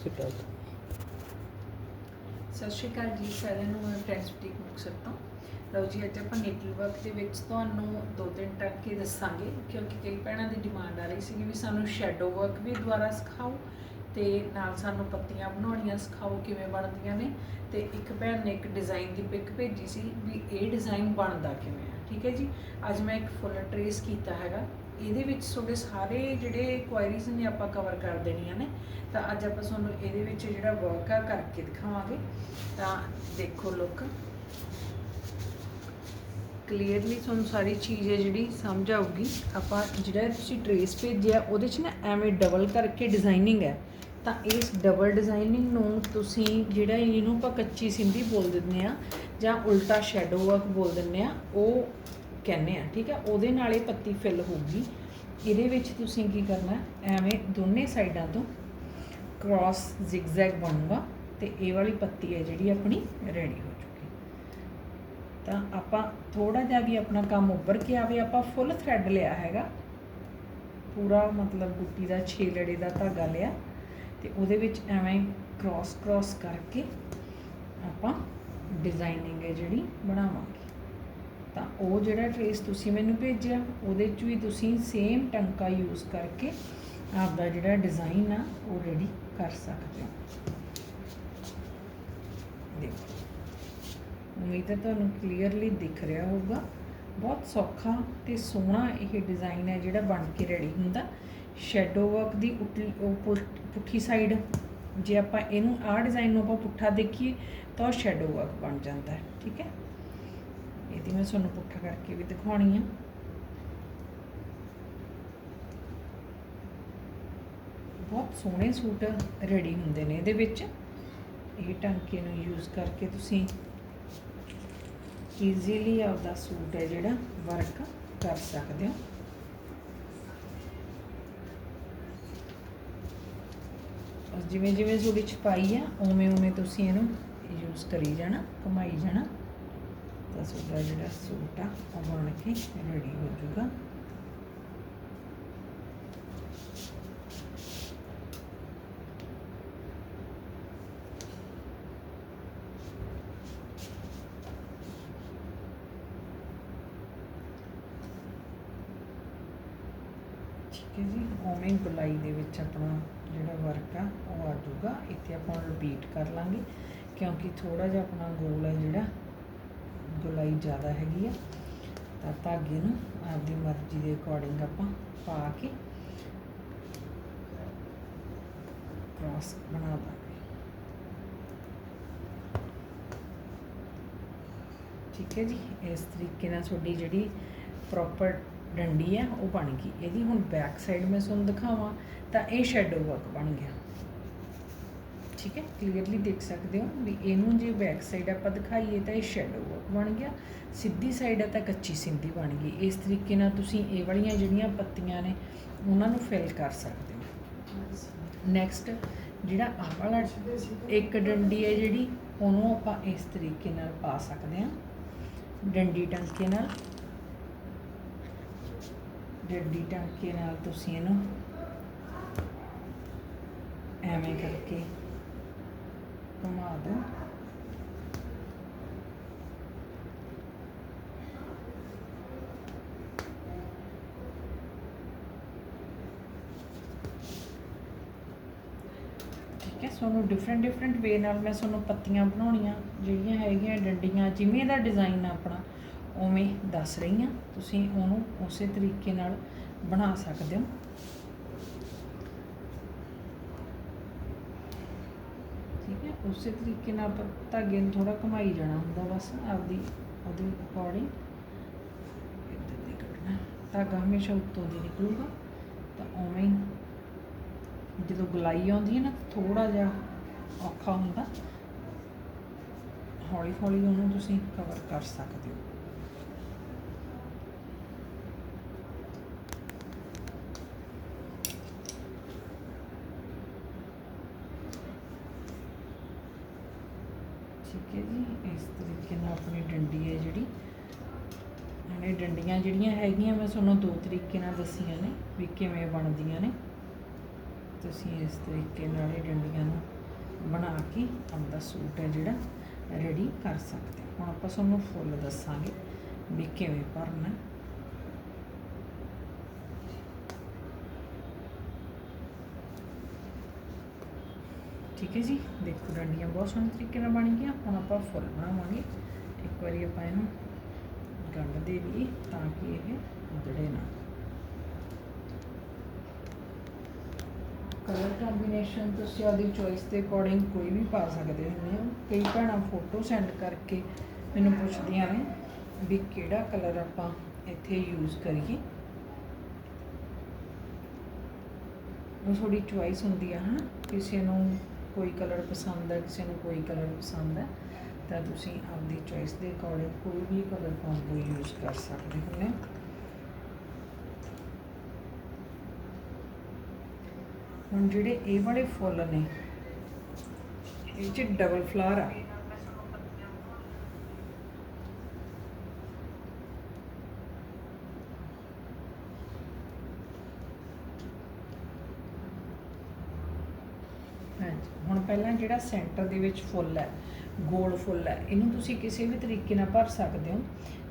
ਸਤਿ ਸ਼੍ਰੀ ਅਕਾਲ ਸਤਿ ਸ਼੍ਰੀ ਅਕਾਲ ਜੀ, ਸਾਰਿਆਂ ਨੂੰ ਮੈਂ ਫਰੈਂਡਸ ਬੁਟੀਕ ਮੁਕਤਸਰ ਤੋਂ। ਲਓ ਜੀ, ਅੱਜ ਆਪਾਂ ਨੀਡਲ ਵਰਕ ਦੇ ਵਿੱਚ ਤੁਹਾਨੂੰ ਦੋ ਤਿੰਨ ਟਾਂਕੇ ਦੱਸਾਂਗੇ, ਕਿਉਂਕਿ ਕਈ ਭੈਣਾਂ ਦੀ ਡਿਮਾਂਡ ਆ ਰਹੀ ਸੀ ਵੀ ਸਾਨੂੰ ਸ਼ੈਡੋ ਵਰਕ ਵੀ ਦੁਬਾਰਾ ਸਿਖਾਓ ਤੇ ਨਾਲ ਸਾਨੂੰ ਪੱਤੀਆਂ ਬਣਾਉਣੀਆਂ ਸਿਖਾਓ ਕਿਵੇਂ ਬਣਦੀਆਂ ਨੇ। ਤੇ ਇੱਕ ਭੈਣ ਨੇ ਇੱਕ ਡਿਜ਼ਾਈਨ ਦੀ ਪਿਕ ਭੇਜੀ ਸੀ ਵੀ ਇਹ ਡਿਜ਼ਾਈਨ ਬਣਦਾ ਕਿਵੇਂ ਆ। ਠੀਕ ਹੈ ਜੀ। ਅੱਜ ਮੈਂ ਇੱਕ ਫੁੱਲ ਟਰੇਸ ਕੀਤਾ ਹੈਗਾ। ਇਹਦੇ ਵਿੱਚ ਤੁਹਾਡੇ ਸਾਰੇ ਜਿਹੜੇ ਕੁਆਇਰੀਜ਼ ਨੇ ਆਪਾਂ ਕਵਰ ਕਰ ਦੇਣੀਆਂ ਨੇ। ਤਾਂ ਅੱਜ ਆਪਾਂ ਤੁਹਾਨੂੰ ਇਹਦੇ ਵਿੱਚ ਜਿਹੜਾ ਵਰਕ ਆ ਕਰਕੇ ਦਿਖਾਵਾਂਗੇ। ਤਾਂ ਦੇਖੋ ਲੁੱਕ ਕਲੀਅਰਲੀ ਤੁਹਾਨੂੰ ਸਾਰੀ ਚੀਜ਼ ਹੈ ਜਿਹੜੀ ਸਮਝ ਆਊਗੀ। ਆਪਾਂ ਜਿਹੜਾ ਤੁਸੀਂ ਟਰੇਸ ਭੇਜਿਆ, ਉਹਦੇ 'ਚ ਨਾ ਐਵੇਂ ਡਬਲ ਕਰਕੇ ਡਿਜ਼ਾਈਨਿੰਗ ਹੈ। ਤਾਂ ਇਸ ਡਬਲ ਡਿਜ਼ਾਈਨਿੰਗ ਨੂੰ ਤੁਸੀਂ ਜਿਹੜਾ ਇਹਨੂੰ ਆਪਾਂ ਕੱਚੀ ਸਿੰਧੀ ਬੋਲ ਦਿੰਦੇ ਆ ਜਾਂ ਉਲਟਾ ਸ਼ੈਡੋ ਵਰਕ ਬੋਲ ਦਿੰਦੇ ਆ, ਉਹ ਕਹਿੰਦੇ ਆ, ਠੀਕ ਹੈ ਉਹਦੇ ਨਾਲ ਇਹ ਪੱਤੀ ਫਿਲ ਹੋਊਗੀ। ਇਹਦੇ ਵਿੱਚ ਤੁਸੀਂ ਕੀ ਕਰਨਾ, ਐਵੇਂ ਦੋਨੇ ਸਾਈਡਾਂ ਤੋਂ ਕ੍ਰਾਸ ਜ਼ਿਗਜ਼ੈਗ ਬਣੂਗਾ ਤੇ ਇਹ ਵਾਲੀ ਪੱਤੀ ਹੈ ਜਿਹੜੀ ਆਪਣੀ ਰੈਡੀ ਹੋ ਚੁੱਕੀ। ਤਾਂ ਆਪਾਂ ਥੋੜਾ ਜਿਹਾ ਵੀ ਆਪਣਾ ਕੰਮ ਉੱਭਰ ਕੇ ਆਵੇ, ਆਪਾਂ ਫੁੱਲ ਥ੍ਰੈਡ ਲਿਆ ਹੈਗਾ। ਪੂਰਾ ਮਤਲਬ ਗੁੱਟੀ ਦਾ ਛੇ ਲੜੇ ਦਾ ਧਾਗਾ ਲਿਆ। ਤੇ ਉਹਦੇ ਵਿੱਚ ਐਵੇਂ ਕ੍ਰਾਸ ਕ੍ਰਾਸ ਕਰਕੇ ਆਪਾਂ ਡਿਜ਼ਾਈਨਿੰਗ ਹੈ ਜਿਹੜੀ ਬਣਾਵਾਂਗੇ। ਤਾਂ ਉਹ ਜਿਹੜਾ ਟ੍ਰੇਸ ਤੁਸੀਂ ਮੈਨੂੰ ਭੇਜਿਆ, ਉਹਦੇ 'ਚ ਵੀ ਤੁਸੀਂ ਸੇਮ ਟੰਕਾ ਯੂਜ਼ ਕਰਕੇ ਆਪਦਾ ਜਿਹੜਾ ਡਿਜ਼ਾਈਨ ਆ, ਉਹ ਰੈਡੀ ਕਰ ਸਕਦੇ ਹੋ। ਦੇਖੋ, ਉਮੀਦ ਹੈ ਤੁਹਾਨੂੰ ਕਲੀਅਰਲੀ ਦਿਖ ਰਿਹਾ ਹੋਊਗਾ। ਬਹੁਤ ਸੌਖਾ ਤੇ ਸੋਹਣਾ ਇਹ ਡਿਜ਼ਾਈਨ ਹੈ ਜਿਹੜਾ ਬਣ ਕੇ ਰੈਡੀ ਹੁੰਦਾ। ਸ਼ੈਡੋ ਵਰਕ ਦੀ ਉਲਟੀ- ਉਹ ਪੁੱਠੀ ਸਾਈਡ ਜੇ ਆਪਾਂ ਇਹਨੂੰ ਆਹ ਡਿਜ਼ਾਈਨ ਨੂੰ ਆਪਾਂ ਪੁੱਠਾ ਦੇਖੀਏ, ਤਾਂ ਉਹ ਸ਼ੈਡੋ ਵਰਕ ਬਣ ਜਾਂਦਾ ਹੈ, ਠੀਕ ਹੈ? ਇਹਦੀ ਮੈਂ ਤੁਹਾਨੂੰ ਪੁੱਠਾ ਕਰਕੇ ਵੀ ਦਿਖਾਉਣੀ ਆ। ਬਹੁਤ ਸੋਹਣੇ ਸੂਟ ਰੈਡੀ ਹੁੰਦੇ ਨੇ ਇਹਦੇ ਵਿੱਚ। ਇਹ ਟਾਂਕੇ ਨੂੰ ਯੂਜ਼ ਕਰਕੇ ਤੁਸੀਂ ਈਜ਼ੀਲੀ ਆਪਦਾ ਸੂਟ ਹੈ ਜਿਹੜਾ ਵਰਕ ਕਰ ਸਕਦੇ ਹੋ। ਜਿਵੇਂ ਜਿਵੇਂ ਤੁਹਾਡੀ ਛਪਾਈ ਆ, ਉਵੇਂ ਉਵੇਂ ਤੁਸੀਂ ਇਹਨੂੰ ਯੂਜ਼ ਕਰੀ ਜਾਣਾ ਕਮਾਈ ਜਾਣਾ। ਤਾਂ ਤੁਹਾਡਾ ਜਿਹੜਾ ਸੂਟ ਆ, ਉਹ ਬਣ ਕੇ ਰੈਡੀ ਹੋ ਜਾਊਗਾ। ਠੀਕ ਹੈ ਜੀ, ਉਵੇਂ ਗੁਲਾਈ ਦੇ ਵਿੱਚ ਆਪਣਾ ਜਿਹੜਾ ਵਰਕ ਆ, ਉਹ ਆ ਜਾਊਗਾ। ਇੱਥੇ ਆਪਾਂ ਰਿਪੀਟ ਕਰ ਲਾਂਗੇ, ਕਿਉਂਕਿ ਥੋੜਾ ਜਿਹਾ ਆਪਣਾ ਗੋਲ ਹੈ ਜਿਹੜਾ, ਗੁਲਾਈ ਜ਼ਿਆਦਾ ਹੈਗੀ ਆ। ਤਾਂ ਧਾਗੇ ਨੂੰ ਆਪਦੀ ਮਰਜ਼ੀ ਦੇ ਅਕੋਰਡਿੰਗ ਆਪਾਂ ਪਾ ਕੇ ਕ੍ਰਾਸ ਬਣਾ ਦਾਂਗੇ। ਠੀਕ ਹੈ ਜੀ? ਇਸ ਤਰੀਕੇ ਨਾਲ ਤੁਹਾਡੀ ਜਿਹੜੀ ਪ੍ਰੋਪਰ ਡੰਡੀ ਆ, ਉਹ ਬਣ ਗਈ। ਇਹਦੀ ਹੁਣ ਬੈਕ ਸਾਈਡ ਮੈਂ ਤੁਹਾਨੂੰ ਦਿਖਾਵਾਂ, ਤਾਂ ਇਹ ਸ਼ੈਡੋ ਵਰਕ ਬਣ ਗਿਆ। ਠੀਕ ਹੈ? ਕਲੀਅਰਲੀ ਦੇਖ ਸਕਦੇ ਹੋ ਵੀ ਇਹਨੂੰ ਜੇ ਬੈਕ ਸਾਈਡ ਆਪਾਂ ਦਿਖਾਈਏ ਤਾਂ ਇਹ ਸ਼ੈਡੋ ਵਰਕ ਬਣ ਗਿਆ। ਸਿੱਧੀ ਸਾਈਡ ਹੈ ਤਾਂ ਕੱਚੀ ਸਿੰਧੀ ਬਣ ਗਈ। ਇਸ ਤਰੀਕੇ ਨਾਲ ਤੁਸੀਂ ਇਹ ਵਾਲੀਆਂ ਜਿਹੜੀਆਂ ਪੱਤੀਆਂ ਨੇ, ਉਹਨਾਂ ਨੂੰ ਫਿਲ ਕਰ ਸਕਦੇ ਹੋ। ਨੈਕਸਟ ਜਿਹੜਾ ਆਹ ਵਾਲਾ ਇੱਕ ਡੰਡੀ ਹੈ ਜਿਹੜੀ, ਉਹਨੂੰ ਆਪਾਂ ਇਸ ਤਰੀਕੇ ਨਾਲ ਪਾ ਸਕਦੇ ਹਾਂ। ਡੰਡੀ ਟਾਂਕੇ ਨਾਲ। ਡੰਡੀ ਟਾਂਕੇ ਨਾਲ ਤੁਸੀਂ ਇਹਨੂੰ ਐਵੇਂ ਕਰਕੇ ਘੁਮਾ ਦਿਓ। ਠੀਕ ਹੈ ਤੁਹਾਨੂੰ ਡਿਫਰੈਂਟ ਡਿਫਰੈਂਟ ਵੇ ਨਾਲ ਮੈਂ ਤੁਹਾਨੂੰ ਪੱਤੀਆਂ ਬਣਾਉਣੀਆਂ, ਜਿਹੜੀਆਂ ਹੈਗੀਆਂ ਡੰਡੀਆਂ, ਜਿਵੇਂ ਦਾ ਡਿਜ਼ਾਈਨ ਆ ਆਪਣਾ। ਉਵੇਂ ਦੱਸ ਰਹੀ ਹਾਂ, ਤੁਸੀਂ ਉਹਨੂੰ ਉਸੇ ਤਰੀਕੇ ਨਾਲ ਬਣਾ ਸਕਦੇ ਹੋ। ਠੀਕ ਹੈ, ਉਸੇ ਤਰੀਕੇ ਨਾਲ ਆਪਾਂ ਧਾਗੇ ਨੂੰ ਥੋੜਾ ਘੁਮਾਈ ਜਾਣਾ ਹੁੰਦਾ, ਬਸ ਆਪਦੀ, ਉਹਦੇ ਅਕੋਰਡਿੰਗ ਇੱਧਰ ਦੀ ਕੱਢਣਾ। ਧਾਗਾ ਹਮੇਸ਼ਾ ਉੱਤੋਂ ਦੀ ਨਿਕਲੂਗਾ, ਤਾਂ ਉਵੇਂ ਹੀ ਜਦੋਂ ਗੁਲਾਈ ਆਉਂਦੀ ਹੈ ਨਾ ਥੋੜਾ ਜਿਹਾ ਔਖਾ ਹੁੰਦਾ ਹੌਲੀ ਹੌਲੀ ਉਹਨੂੰ ਤੁਸੀਂ ਕਵਰ ਕਰ ਸਕਦੇ ਹੋ। ਠੀਕ ਹੈ ਜੀ, ਇਸ ਤਰੀਕੇ ਨਾਲ ਆਪਣੀ ਡੰਡੀ ਹੈ ਜਿਹੜੀ। ਹੁਣ ਇਹ ਡੰਡੀਆਂ ਜਿਹੜੀਆਂ ਹੈਗੀਆਂ, ਮੈਂ ਤੁਹਾਨੂੰ ਦੋ ਤਰੀਕੇ ਨਾਲ ਦੱਸੀਆਂ ਨੇ ਵੀ ਕਿਵੇਂ ਬਣਦੀਆਂ ਨੇ। ਤੁਸੀਂ ਇਸ ਤਰੀਕੇ ਨਾਲ ਇਹ ਡੰਡੀਆਂ ਨੂੰ ਬਣਾ ਕੇ ਆਪਦਾ ਸੂਟ ਹੈ ਜਿਹੜਾ ਰੈਡੀ ਕਰ ਸਕਦੇ ਹੋ। ਹੁਣ ਆਪਾਂ ਤੁਹਾਨੂੰ ਫੁੱਲ ਦੱਸਾਂਗੇ ਵੀ ਕਿਵੇਂ ਭਰਨਾ ਠੀਕ ਹੈ ਜੀ। ਦੇਖੋ ਡੰਡੀਆਂ ਬਹੁਤ ਸੋਹਣੇ ਤਰੀਕੇ ਨਾਲ ਬਣ ਗਈਆਂ। ਹੁਣ ਆਪਾਂ ਫੁੱਲ ਬਣਾਵਾਂਗੇ। ਇੱਕ ਵਾਰੀ ਆਪਾਂ ਇਹਨੂੰ ਗੰਢ ਦੇ ਲਈਏ ਤਾਂ ਕਿ ਇਹ ਉਧੜੇ ਨਾ। ਕਲਰ ਕੰਬੀਨੇਸ਼ਨ ਤੁਸੀਂ ਆਪਦੀ ਚੋਇਸ ਦੇ ਅਕੋਰਡਿੰਗ ਕੋਈ ਵੀ ਪਾ ਸਕਦੇ ਹੁੰਦੇ ਹੋ। ਕਈ ਭੈਣਾਂ ਫੋਟੋ ਸੈਂਡ ਕਰਕੇ ਮੈਨੂੰ ਪੁੱਛਦੀਆਂ ਨੇ ਵੀ ਕਿਹੜਾ ਕਲਰ ਆਪਾਂ ਇੱਥੇ ਯੂਜ਼ ਕਰੀਏ। ਉਹ ਥੋੜੀ ਚੁਆਇਸ ਹੁੰਦੀ ਆ, ਹਨਾ? ਕਿਸੇ ਨੂੰ ਕੋਈ ਕਲਰ ਪਸੰਦ ਹੈ, ਕਿਸੇ ਨੂੰ ਕੋਈ ਕਲਰ ਪਸੰਦ ਹੈ, ਤਾਂ ਤੁਸੀਂ ਆਪਦੀ ਚੋਇਸ ਦੇ ਅਕੋਰਡਿੰਗ ਕੋਈ ਵੀ ਕਲਰ ਕੰਬੋ ਯੂਜ਼ ਕਰ ਸਕਦੇ ਹੁੰਦੇ ਹੋ। ਹੁਣ ਜਿਹੜੇ ਇਹ ਵਾਲੇ ਫੁੱਲ ਨੇ, ਇਹ ਚ ਡਬਲ ਫਲਾਰ ਆ। ਜਿਹੜਾ ਸੈਂਟਰ ਦੇ ਵਿੱਚ ਫੁੱਲ ਹੈ, ਗੋਲ ਫੁੱਲ ਹੈ, ਇਹਨੂੰ ਤੁਸੀਂ ਕਿਸੇ ਵੀ ਤਰੀਕੇ ਨਾਲ ਭਰ ਸਕਦੇ ਹੋ।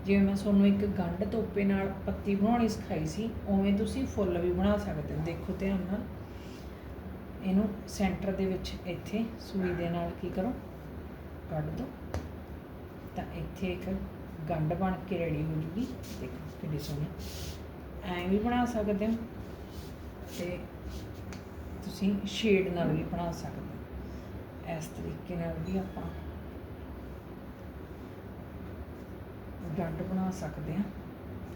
ਜਿਵੇਂ ਮੈਂ ਤੁਹਾਨੂੰ ਇੱਕ ਗੰਢ ਤੋਪੇ ਨਾਲ ਪੱਤੀ ਬਣਾਉਣੀ ਸਿਖਾਈ ਸੀ, ਉਵੇਂ ਤੁਸੀਂ ਫੁੱਲ ਵੀ ਬਣਾ ਸਕਦੇ ਹੋ, ਦੇਖੋ ਧਿਆਨ ਨਾਲ। ਇਹਨੂੰ ਸੈਂਟਰ ਦੇ ਵਿੱਚ ਇੱਥੇ ਸੂਈ ਦੇ ਨਾਲ ਕੀ ਕਰੋ, ਕੱਢ ਦੋ। ਤਾਂ ਇੱਥੇ ਇੱਕ ਗੰਢ ਬਣ ਕੇ ਰੈਡੀ ਹੋ ਜੂਗੀ। ਦੇਖੋ ਕਿੰਨੀ ਸੋਹਣੀ। ਐਂ ਵੀ ਬਣਾ ਸਕਦੇ ਹੋ ਤੇ ਤੁਸੀਂ ਸ਼ੇਡ ਨਾਲ ਵੀ ਬਣਾ ਸਕਦੇ ਹੋ। ਇਸ ਤਰੀਕੇ ਨਾਲ ਵੀ ਆਪਾਂ ਗੰਢ ਬਣਾ ਸਕਦੇ ਹਾਂ।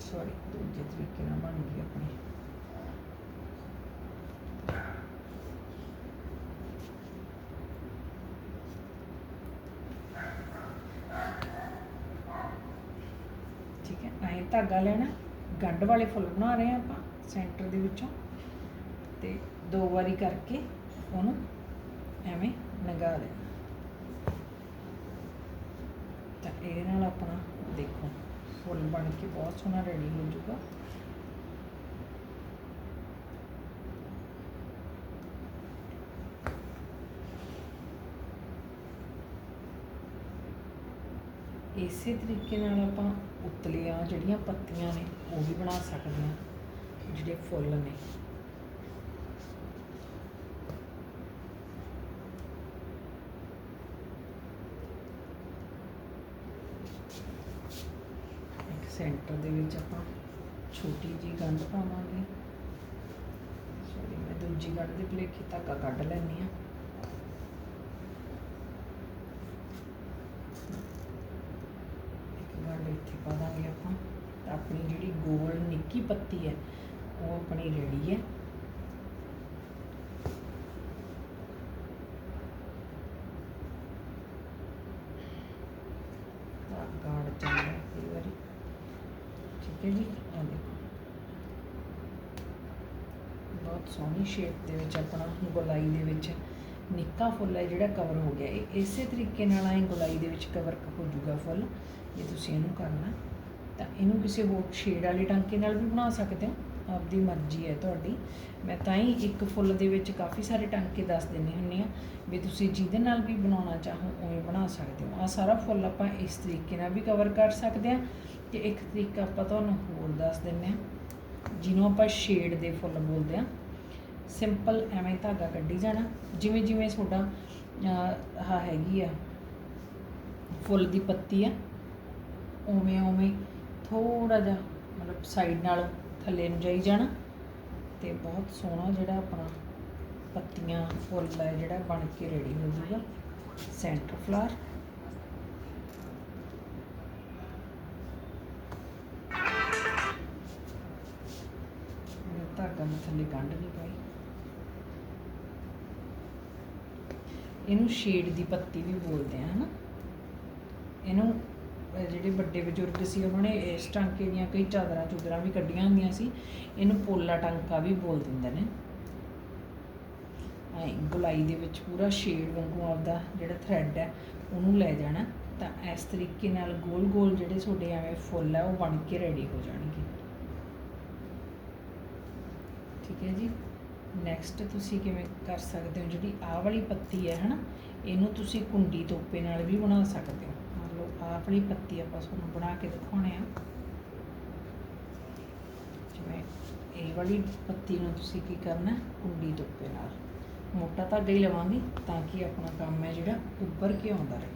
ਸੌਰੀ ਦੂਜੇ ਤਰੀਕੇ ਨਾਲ ਬਣ ਗਈ ਆਪਣੀ। ਠੀਕ ਹੈ ਐਂ ਧਾਗਾ ਲੈਣਾ। ਗੰਢ ਵਾਲੇ ਫੁੱਲ ਬਣਾ ਰਹੇ ਹਾਂ ਆਪਾਂ ਸੈਂਟਰ ਦੇ ਵਿੱਚੋਂ। ਤੇ ਦੋ ਵਾਰੀ ਕਰਕੇ ਉਹਨੂੰ ਐਵੇਂ ਲੰਗਾ ਲੈਣਾ ਤਾਂ ਇਹਦੇ ਨਾਲ ਆਪਣਾ ਦੇਖੋ, ਫੁੱਲ ਬਣ ਕੇ ਬਹੁਤ ਸੋਹਣਾ ਰੈਡੀ ਹੋ ਜਾਊਗਾ। ਇਸੇ ਤਰੀਕੇ ਨਾਲ ਆਪਾਂ ਉਤਲੀਆਂ ਜਿਹੜੀਆਂ ਪੱਤੀਆਂ ਨੇ, ਉਹ ਵੀ ਬਣਾ ਸਕਦੇ ਹਾਂ, ਜਿਹੜੇ ਫੁੱਲ ਨੇ। ਇੱਕ ਦੇ ਵਿੱਚ ਆਪਾਂ ਛੋਟੀ ਜੀ ਗੰਢ ਪਾਵਾਂਗੇ। ਸੌਰੀ ਮੈਂ ਦੂਜੀ ਗੰਢ ਦੇ ਭੁਲੇਖੇ ਧਾਗਾ ਕੱਢ ਲੈਂਦੀ ਹਾਂ। ਇੱਕ ਗੰਢ ਇੱਥੇ ਪਾ ਦਾਂਗੇ ਆਪਾਂ। ਆਪਣੀ ਜਿਹੜੀ ਗੋਲ ਨਿੱਕੀ ਪੱਤੀ ਹੈ, ਉਹ ਆਪਣੀ ਰੈਡੀ ਹੈ ਤਾਂ ਗਾੜ ਜਾਂਦਾ ਕਈ ਵਾਰੀ ਠੀਕ ਹੈ ਜੀ ਆ ਦੇਖੋ ਬਹੁਤ ਸੋਹਣੀ ਸ਼ੇਪ ਦੇ ਵਿੱਚ ਆਪਣਾ ਗੋਲਾਈ ਦੇ ਵਿੱਚ ਨਿੱਕਾ ਫੁੱਲ ਹੈ ਜਿਹੜਾ ਕਵਰ ਹੋ ਗਿਆ। ਇਹ ਇਸੇ ਤਰੀਕੇ ਨਾਲ ਐ ਗੋਲਾਈ ਦੇ ਵਿੱਚ ਕਵਰ ਹੋ ਜੂਗਾ ਫੁੱਲ। ਜੇ ਤੁਸੀਂ ਇਹਨੂੰ ਕਰਨਾ, ਤਾਂ ਇਹਨੂੰ ਕਿਸੇ ਹੋਰ ਸ਼ੇਡ ਵਾਲੇ ਟਾਂਕੇ ਨਾਲ ਵੀ ਬਣਾ ਸਕਦੇ ਹੋ। ਆਪਦੀ ਮਰਜ਼ੀ ਹੈ ਤੁਹਾਡੀ। ਮੈਂ ਤਾਂ ਹੀ ਇੱਕ ਫੁੱਲ ਦੇ ਵਿੱਚ ਕਾਫੀ ਸਾਰੇ ਟਾਂਕੇ ਦੱਸ ਦਿੰਦੀ ਹੁੰਦੀ ਆ ਵੀ ਤੁਸੀਂ ਜਿਹਦੇ ਨਾਲ ਵੀ ਬਣਾਉਣਾ ਚਾਹੋ, ਉਵੇਂ ਬਣਾ ਸਕਦੇ ਹੋ। ਆ ਸਾਰਾ ਫੁੱਲ ਆਪਾਂ ਇਸ ਤਰੀਕੇ ਨਾਲ ਵੀ ਕਵਰ ਕਰ ਸਕਦੇ ਆ ਤੇ ਇੱਕ ਤਰੀਕਾ ਆਪਾਂ ਤੁਹਾਨੂੰ ਹੋਰ ਦੱਸ ਦਿੰਦੇ ਆ ਜਿਹਨੂੰ ਆਪਾਂ ਸ਼ੇਡ ਦੇ ਫੁੱਲ ਬੋਲਦੇ ਆ ਸਿੰਪਲ ਐਵੇਂ ਧਾਗਾ ਕੱਢੀ ਜਾਣਾ, ਜਿਵੇਂ ਜਿਵੇਂ ਤੁਹਾਡਾ ਆਹ ਹੈਗੀ ਆ, ਫੁੱਲ ਦੀ ਪੱਤੀ ਆ, ਉਵੇਂ ਉਵੇਂ ਥੋੜਾ ਜਿਹਾ ਮਤਲਬ ਸਾਈਡ ਨਾਲ ਥੱਲੇ ਨੂੰ ਜਾਈ ਜਾਣਾ ਤੇ ਬਹੁਤ ਸੋਹਣਾ ਜਿਹੜਾ ਆਪਣਾ ਪੱਤੀਆਂ, ਫੁੱਲ ਹੈ ਜਿਹੜਾ ਬਣ ਕੇ ਰੈਡੀ ਹੋ ਜਾਊਗਾ ਸੈਂਟਰ ਫਲਾਰ ਧਾਗਾ ਮੈਂ ਥੱਲੇ ਗੰਢ ਨਹੀਂ ਪਾਈ। ਇਹਨੂੰ ਸ਼ੇਡ ਦੀ ਪੱਤੀ ਵੀ ਬੋਲਦੇ ਆ, ਹਨਾ? ਇਹਨੂੰ ਜਿਹੜੇ ਵੱਡੇ ਬਜ਼ੁਰਗ ਸੀ, ਉਹਨਾਂ ਨੇ ਇਸ ਟਾਂਕੇ ਦੀਆਂ ਕਈ ਚਾਦਰਾਂ ਚੁਦਰਾਂ ਵੀ ਕੱਢੀਆਂ ਹੁੰਦੀਆਂ ਸੀ, ਇਹਨੂੰ ਪੋਲਾ ਟਾਂਕਾ ਵੀ ਬੋਲ ਦਿੰਦੇ ਨੇ। ਐ ਗੁਲਾਈ ਦੇ ਵਿੱਚ ਪੂਰਾ ਸ਼ੇਡ ਵਾਂਗੂ ਆਪਦਾ ਜਿਹੜਾ ਥ੍ਰੈਡ ਹੈ, ਉਹਨੂੰ ਲੈ ਜਾਣਾ, ਤਾਂ ਇਸ ਤਰੀਕੇ ਨਾਲ ਗੋਲ ਗੋਲ ਜਿਹੜੇ ਤੁਹਾਡੇ ਐਵੇਂ ਫੁੱਲ ਹੈ ਉਹ ਬਣ ਕੇ ਰੈਡੀ ਹੋ ਜਾਣਗੇ। ਠੀਕ ਹੈ ਜੀ? ਨੈਕਸਟ ਤੁਸੀਂ ਕਿਵੇਂ ਕਰ ਸਕਦੇ ਹੋ? ਜਿਹੜੀ ਆਹ ਵਾਲੀ ਪੱਤੀ ਹੈ, ਹਨਾ, ਇਹਨੂੰ ਤੁਸੀਂ ਕੁੰਡੀ ਤੋਪੇ ਨਾਲ ਵੀ ਬਣਾ ਸਕਦੇ ਹੋ। ਮੰਨ ਲਓ, ਆਹ ਵਾਲੀ ਪੱਤੀ ਆਪਾਂ ਤੁਹਾਨੂੰ ਬਣਾ ਕੇ ਦਿਖਾਉਣੇ ਆ। ਜਿਵੇਂ ਇਹ ਵਾਲੀ ਪੱਤੀ ਨੂੰ ਤੁਸੀਂ ਕੀ ਕਰਨਾ ਕੁੰਡੀ ਤੋਪੇ ਨਾਲ। ਮੋਟਾ ਧਾਗਾ ਹੀ ਲਵਾਂਗੇ, ਤਾਂ ਕਿ ਆਪਣਾ ਕੰਮ ਹੈ ਜਿਹੜਾ ਉੱਭਰ ਕੇ ਆਉਂਦਾ ਰਹੇ।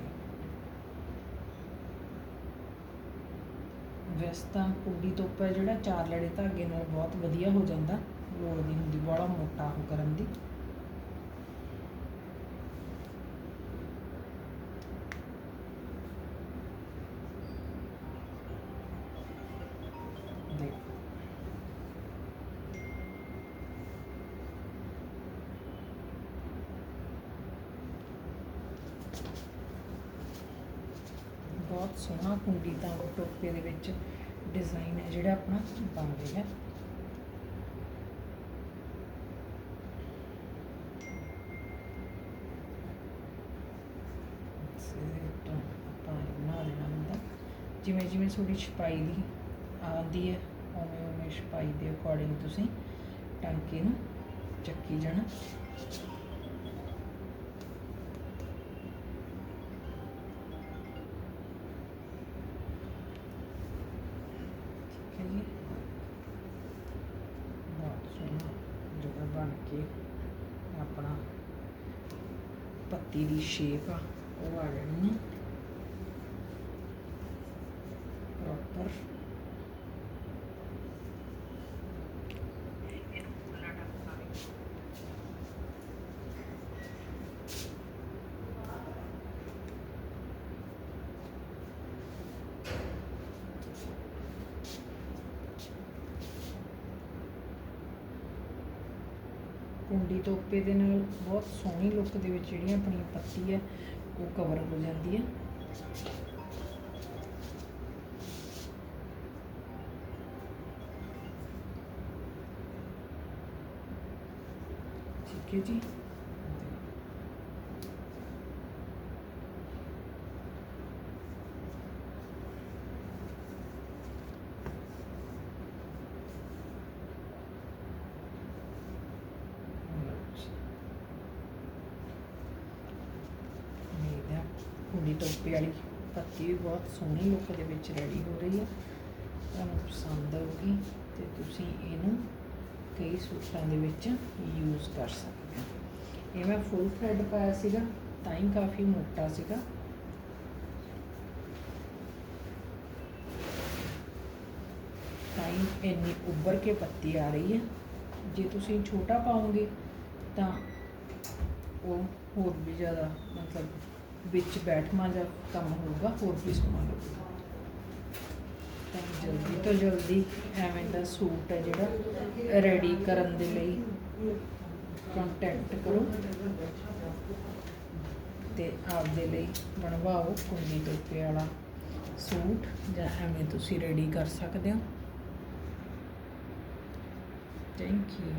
ਵੈਸੇ ਤਾਂ ਕੁੰਡੀ ਤੋਪਾ ਜਿਹੜਾ ਚਾਰ ਲੜੇ ਧਾਗੇ ਨਾਲ ਬਹੁਤ ਵਧੀਆ ਹੋ ਜਾਂਦਾ। ਲੋੜ ਨਹੀਂ ਹੁੰਦੀ, ਬੜਾ ਮੋਟਾ ਉਹ ਕਰਨ ਦੀ। ਬਹੁਤ ਸੋਹਣਾ ਕੁੰਡੀ ਤਾਂ ਟੋਪੇ ਦੇ ਵਿੱਚ ਡਿਜ਼ਾਈਨ ਹੈ, ਜਿਹੜਾ ਆਪਣਾ ਬਣ ਰਿਹਾ। ਸਿੱਟ ਆਪਾਂ ਇਹ ਬਣਾ ਦੇਣਾ ਹੁੰਦਾ। ਜਿਵੇਂ ਜਿਵੇਂ ਤੁਹਾਡੀ ਛਪਾਈ ਦੀ ਆਉਂਦੀ ਹੈ, ਉਵੇਂ ਉਵੇਂ ਛਪਾਈ ਦੇ ਅਕੋਰਡਿੰਗ ਤੁਸੀਂ ਟਾਂਕੇ ਨੂੰ ਚੱਕੀ ਜਾਣਾ। ਠੀਕ ਹੈ ਜੀ। ਬਹੁਤ ਸੋਹਣਾ ਜਿਹੜਾ ਬਣ ਕੇ ਆਪਣਾ ਪੱਤੀ ਦੀ ਸ਼ੇਪ ਆ। ਉਹ ਆ ਜਾਣੀ ਪ੍ਰੋਪਰ ਕੁੰਡੀ ਤੋਪੇ ਦੇ ਨਾਲ ਬਹੁਤ ਸੋਹਣੀ ਲੁੱਕ ਦੇ ਵਿੱਚ ਜਿਹੜੀ ਆਪਣੀ ਪੱਤੀ ਹੈ। ਉਹ ਕਵਰ ਹੋ ਜਾਂਦੀ ਹੈ। ਠੀਕ ਹੈ ਜੀ ਮੇਰਾ ਕੁੰਡੀ ਟੋਪੀ ਵਾਲੀ ਪੱਤੀ ਵੀ ਬਹੁਤ ਸੋਹਣੀ ਲੁੱਕ ਦੇ ਵਿੱਚ ਰੈਡੀ ਹੋ ਰਹੀ ਹੈ ਤੁਹਾਨੂੰ ਪਸੰਦ ਆਊਗੀ ਤੇ ਤੁਸੀਂ ਇਹਨੂੰ ਕਈ ਸੂਟਾਂ ਦੇ ਵਿੱਚ ਯੂਜ਼ ਕਰ ਸਕਦੇ ਹੋ। ਇਹ ਮੈਂ ਫੁੱਲ ਥਰੈਡ ਪਾਇਆ ਸੀਗਾ, ਤਾਂ ਹੀ ਕਾਫੀ ਮੋਟਾ ਸੀਗਾ। ਤਾਂ ਹੀ ਇੰਨੀ ਉੱਭਰ ਕੇ ਪੱਤੀ ਆ ਰਹੀ ਹੈ ਜੇ ਤੁਸੀਂ ਛੋਟਾ ਪਾਓਗੇ ਤਾਂ ਉਹ ਹੋਰ ਵੀ ਜ਼ਿਆਦਾ ਮਤਲਬ ਵਿੱਚ ਬੈਠਵਾਂ ਜਾਂ ਕੰਮ ਹੋਊਗਾ, ਹੋਰ ਵੀ ਸੋਹਣਾ ਲੱਗੂਗਾ ਤਾਂ ਜਲਦੀ ਤੋਂ ਜਲਦੀ ਐਵੇਂ ਦਾ ਸੂਟ ਹੈ ਜਿਹੜਾ ਰੈਡੀ ਕਰਨ ਦੇ ਲਈ ਕੰਟੈਕਟ ਕਰੋ ਤੇ ਆਪਦੇ ਲਈ ਬਣਵਾਓ ਕੁੰਡੀ ਤੋਪੇ ਵਾਲਾ ਸੂਟ ਜਾਂ ਐਵੇਂ ਤੁਸੀਂ ਰੈਡੀ ਕਰ ਸਕਦੇ ਹੋ। Thank you